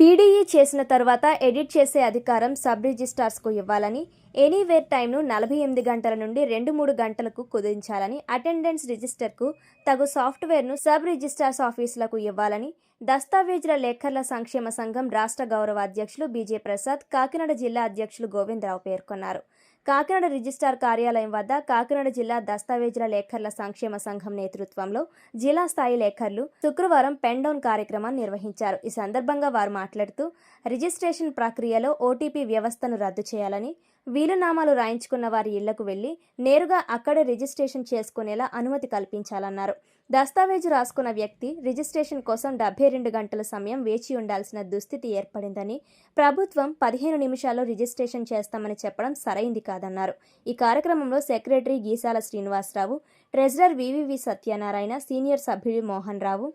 PDE చేసిన తర్వాత edit చేసే అధికారం సబ్ రిజిస్ట్రార్స్కు ఇవ్వాలని ఎనీవేర్ టైంను నలభై ఎనిమిది గంటల నుండి రెండు మూడు గంటలకు కుదించాలని అటెండెన్స్ రిజిస్టర్కు తగు సాఫ్ట్వేర్ను సబ్ రిజిస్ట్రార్స్ ఆఫీసులకు ఇవ్వాలని దస్తావేజుల లేఖర్ల సంక్షేమ సంఘం రాష్ట్ర గౌరవ అధ్యక్షులు బీజే ప్రసాద్ కాకినాడ జిల్లా అధ్యక్షులు గోవిందరావు పేర్కొన్నారు. కాకినాడ రిజిస్ట్రార్ కార్యాలయం వద్ద కాకినాడ జిల్లా దస్తావేజుల లేఖర్ల సంక్షేమ సంఘం నేతృత్వంలో జిల్లా స్థాయి లేఖర్లు శుక్రవారం పెన్ డౌన్ కార్యక్రమాన్ని నిర్వహించారు. ఈ సందర్భంగా వారు మాట్లాడుతూ రిజిస్ట్రేషన్ ప్రక్రియలో ఓటీపీ వ్యవస్థను రద్దు చేయాలని వీలునామాలు రాయించుకున్న వారి ఇళ్ళకు వెళ్ళి నేరుగా అక్కడే రిజిస్ట్రేషన్ చేసుకునేలా అనుమతి కల్పించాలన్నారు. దస్తావేజు రాసుకున్న వ్యక్తి రిజిస్ట్రేషన్ కోసం డెబ్బై రెండు గంటల సమయం వేచి ఉండాల్సిన దుస్థితి ఏర్పడిందని ప్రభుత్వం పదిహేను నిమిషాల్లో రిజిస్ట్రేషన్ చేస్తామని చెప్పడం సరైంది కాదన్నారు. ఈ కార్యక్రమంలో secretary Geesala Srinivasarao treasurer V V V Satyanarayana senior సభ్యుడు మోహన్ రావు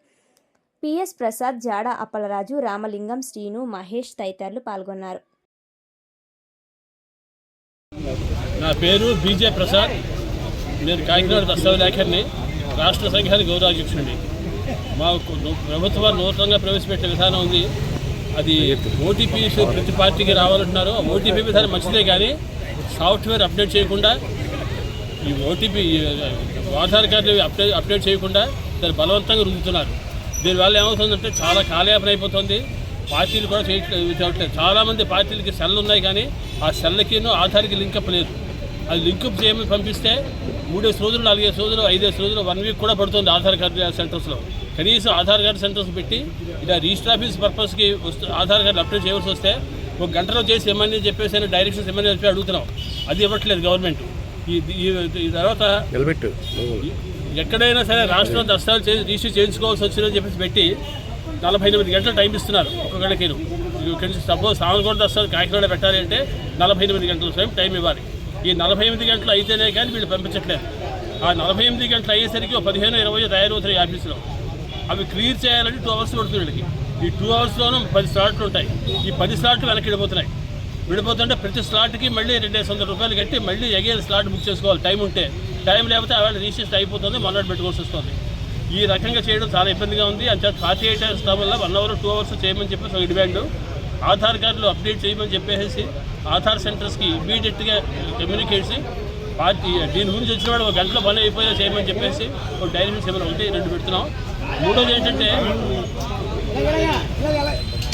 పిఎస్ ప్రసాద్ జాడ అప్పలరాజు రామలింగం శ్రీను మహేష్ తదితరులు పాల్గొన్నారు. నా పేరు బీజే ప్రసాద్. నేను కాకినాడ దస్తావేలేఖరిని రాష్ట్ర సంఘానికి గౌరవాధ్యక్షుడిని మాకు ప్రభుత్వం నూతనంగా ప్రవేశపెట్టే విధానం ఉంది. అది ఓటీపీస్ ప్రతి పార్టీకి రావాలంటున్నారు. ఆ ఓటీపీ విధానం మంచిదే కానీ సాఫ్ట్వేర్ అప్డేట్ చేయకుండా ఈ OTP Aadhaar card update update చేయకుండా దాన్ని బలవంతంగా రుద్దుతున్నారు. దీనివల్ల ఏమవుతుందంటే చాలా కాలయాపన అయిపోతుంది. పార్టీలు కూడా చేయట్లేదు చాలామంది పార్టీలకి సెల్లు ఉన్నాయి కానీ ఆ సెల్లకి ఆధార్కి లింకప్ లేదు. అది లింకప్ చేయమని పంపిస్తే మూడేసి రోజులు నాలుగేసి రోజులు ఐదేసి రోజులు వన్ వీక్ కూడా పడుతుంది ఆధార్ కార్డు సెంటర్స్లో కనీసం ఆధార్ కార్డు సెంటర్స్ పెట్టి ఇలా రిజిస్టర్ ఆఫీస్ పర్పస్కి వస్తు ఆధార్ కార్డు అప్డేట్ చేయవలసి వస్తే ఒక గంటలో చేసి ఇమ్మని చెప్పేసి అని డైరెక్షన్స్ ఇమ్మని చెప్పి అడుగుతున్నాం. అది ఇవ్వట్లేదు గవర్నమెంట్ ఈ తర్వాత ఎక్కడైనా సరే రాష్ట్రం దస్తాలు చేసి రిజిస్టర్ చేయించుకోవాల్సి వచ్చిందని చెప్పేసి పెట్టి నలభై ఎనిమిది గంటలు టైం ఇస్తున్నారు ఒక్కొక్కడికి సపోజ్ సామలకోట దస్తాలు కాకినాడ పెట్టాలి అంటే నలభై ఎనిమిది గంటల సమయం టైం ఇవ్వాలి. ఈ నలభై ఎనిమిది గంటలు అయితేనే కానీ వీళ్ళు పంపించట్లేదు. ఆ నలభై ఎనిమిది గంటలు అయ్యేసరికి ఒక పదిహేను ఇరవై తయారవుతాయి ఈ ఆఫీసులో. అవి క్లియర్ చేయాలంటే టూ అవర్స్ పడుతుంది వీళ్ళకి. ఈ టూ అవర్స్లోనూ పది స్లాట్లు ఉంటాయి. ఈ పది స్లాట్లు వెనక్కి వెళ్ళిపోతున్నాయి విడిపోతుంటే ప్రతి స్లాట్కి మళ్ళీ రెండేసి వందల రూపాయలు కట్టి మళ్ళీ ఎగైన్ స్లాట్ బుక్ చేసుకోవాలి. టైం ఉంటే. టైం లేకపోతే ఆవేళ రిజిస్ట్రేషన్ అయిపోతుంది మొన్నటి పెట్టుకోవాల్సి వస్తుంది. ఈ రకంగా చేయడం చాలా ఇబ్బందిగా ఉంది. అంతే ఫార్టీ ఎయిట్ అవర్స్ వల్ల వన్ అవర్ టూ అవర్స్ చేయమని చెప్పేసి ఒక డిమాండ్. ఆధార్ కార్డులు అప్డేట్ చేయమని చెప్పేసి ఆధార్ సెంటర్స్కి ఇమీడియట్గా కమ్యూనికేట్ చేసి పార్టీ దీని గురించి వచ్చిన వాడు ఒక గంటలో పని అయిపోయా చేయమని చెప్పేసి ఒక డైరెక్షన్స్ ఏమైనా ఉంటే రెండు పెడుతున్నాం. మూడోది ఏంటంటే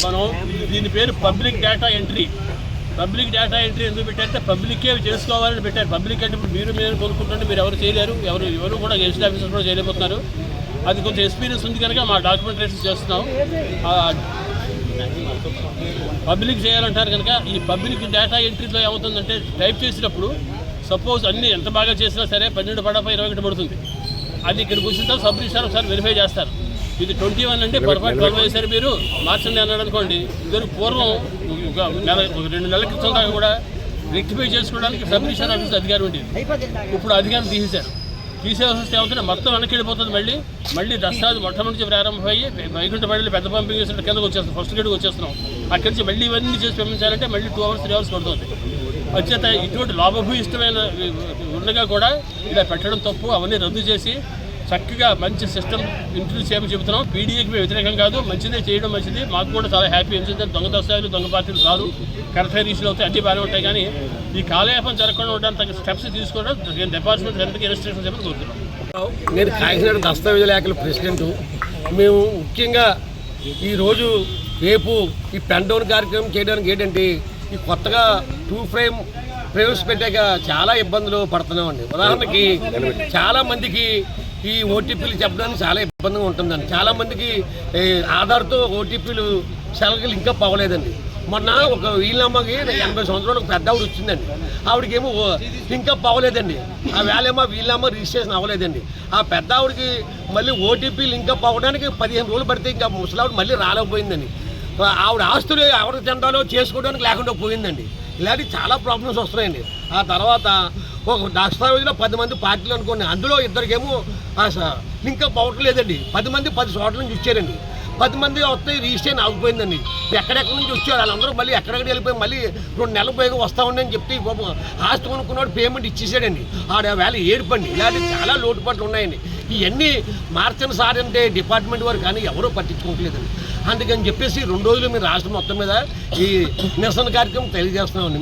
మనం దీని పేరు public data entry. Public data entry ఎందుకు పెట్టారంటే పబ్లికే చేసుకోవాలని పెట్టారు. పబ్లిక్ అంటే ఇప్పుడు మీరు మీరు కొనుక్కుంటుంటే మీరు ఎవరు చేయలేరు ఎవరు ఎవరు కూడా గెస్ట్ ఆఫీసర్ కూడా చేయలేకపోతున్నారు. అది కొంచెం ఎక్స్పీరియన్స్ ఉంది కనుక మా డాక్యుమెంటరేషన్ చేస్తున్నాం. పబ్లిక్ చేయాలంటారు కనుక ఈ పబ్లిక్ డేటా ఎంట్రీలో ఏమవుతుందంటే టైప్ చేసినప్పుడు సపోజ్ అన్ని ఎంత బాగా చేసినా సరే పన్నెండు పడపై ఇరవై ఒకటి పడుతుంది. అది ఇక్కడికి వచ్చిన తర్వాత సబ్ రిజిస్టార్ ఒకసారి వెరిఫై చేస్తారు. ఇది ట్వంటీ వన్ అంటే పొరపాటు ట్వెల్వ్ వేసారు మీరు మార్చండి అన్నాడు అనుకోండి. ఇద్దరు పూర్వం ఒక నెల రెండు నెలల క్రితం దాకా కూడా రెక్టిఫై చేసుకోవడానికి సబ్ రిజిస్టార్ ఆఫీస్ అధికారం ఉండేది. ఇప్పుడు అధికారం తీసేశారు. తీసేసి వస్తే ఏమవుతుంది మొత్తం వెనక్కి వెళ్ళిపోతుంది మళ్ళీ. మళ్ళీ దస్తావేజ్ మొట్టమొదటి నుంచి ప్రారంభమయ్యి వైకుంఠ మళ్ళీ పెద్ద పంపింగ్ చేసిన కిందకు వచ్చేస్తాం ఫస్ట్ గేట్కి వచ్చేస్తున్నాం. అక్కడి నుంచి మళ్ళీ ఇవన్నీ చేసి పంపించాలంటే మళ్ళీ టూ అవర్స్ త్రీ అవర్స్ పడుతుంది. వచ్చేత ఇటువంటి లాభభూయిష్టమైన ఉండగా కూడా ఇలా పెట్టడం తప్పు. అవన్నీ రద్దు చేసి చక్కగా మంచి సిస్టమ్ ఇంట్రడ్యూస్ చేయమని చెబుతున్నాం. పీడీఏకి మేము వ్యతిరేకం కాదు. మంచిదే చేయడం మంచిది. మాకు కూడా చాలా హ్యాపీ ఎందుకంటే దొంగ దస్తాలు దొంగ పార్టీలు కాదు. కరెక్ట్ రీచ్లు అవుతాయి అన్ని బాగానే ఉంటాయి కానీ ఈ కాలయాపం జరగకుండా ఉండడానికి తగ్గ స్టెప్స్ తీసుకోవడం డిపార్ట్మెంట్ రెండుకి రిజిస్ట్రేషన్ చేయమని కోరుతున్నాం. నేను కాకినాడ దస్తావేజ లేఖల ప్రెసిడెంట్. మేము ముఖ్యంగా ఈరోజు రేపు ఈ పెన్ డౌన్ కార్యక్రమం చేయడానికి ఏంటంటే ఈ కొత్తగా టూ ఫ్రేమ్ ప్రవేశపెట్టాక చాలా ఇబ్బందులు పడుతున్నామండి. ఉదాహరణకి చాలా మందికి ఈ ఓటీపీలు చెప్పడానికి చాలా ఇబ్బందిగా ఉంటుందండి. చాలామందికి ఆధార్తో ఓటీపీలు సెలవులు ఇంకా పోవలేదండి మొన్న ఒక వీళ్ళమ్మకి ఎనభై సంవత్సరాలు ఒక పెద్ద ఆవిడ వచ్చిందండి. ఆవిడకేమో ఓ- ఇంకా పోవలేదండి ఆ వేళేమో వీళ్ళమ్మ రిజిస్ట్రేషన్ అవ్వలేదండి. ఆ పెద్ద ఆవిడకి మళ్ళీ ఓటీపీ లింక్ పోవడానికి పదిహేను రోజులు పడితే ఇంకా ముసలావిడ మళ్ళీ రాలేకపోయిందండి. ఆవిడ ఆస్తులు ఎవరికి తింటాలో చేసుకోవడానికి లేకుండా పోయిందండి. ఇలాంటి చాలా ప్రాబ్లమ్స్ వస్తున్నాయండి. ఆ తర్వాత ఒక దస్తావేజీలో పది మంది పార్టీలు అనుకోండి అందులో ఇద్దరికేమో ఇంకా అప్ లేదండి. పది మంది పది చోట్ల నుంచి వచ్చారండి. పది మంది వస్తే రిజిస్ట్రేషన్ ఆగిపోయిందండి. ఎక్కడెక్కడి నుంచి వచ్చారు? వాళ్ళందరూ మళ్ళీ ఎక్కడెక్కడ వెళ్ళిపోయి మళ్ళీ రెండు నెలల పోయి వస్తా ఉండి అని చెప్తే ఈ పాపం ఆస్తి కొనుక్కున్నాడు పేమెంట్ ఇచ్చేసాడండి. ఆడ వేళ ఏడుపండి. ఇలాంటి చాలా లోటుపాట్లు ఉన్నాయండి. ఇవన్నీ మార్చిన సార్ అంటే డిపార్ట్మెంట్ వారు కానీ ఎవరూ పట్టించుకోవట్లేదండి. అందుకని చెప్పేసి రెండు రోజులు మీరు రాష్ట్రం మొత్తం మీద ఈ నిరసన కార్యక్రమం తెలియజేస్తున్నామండి.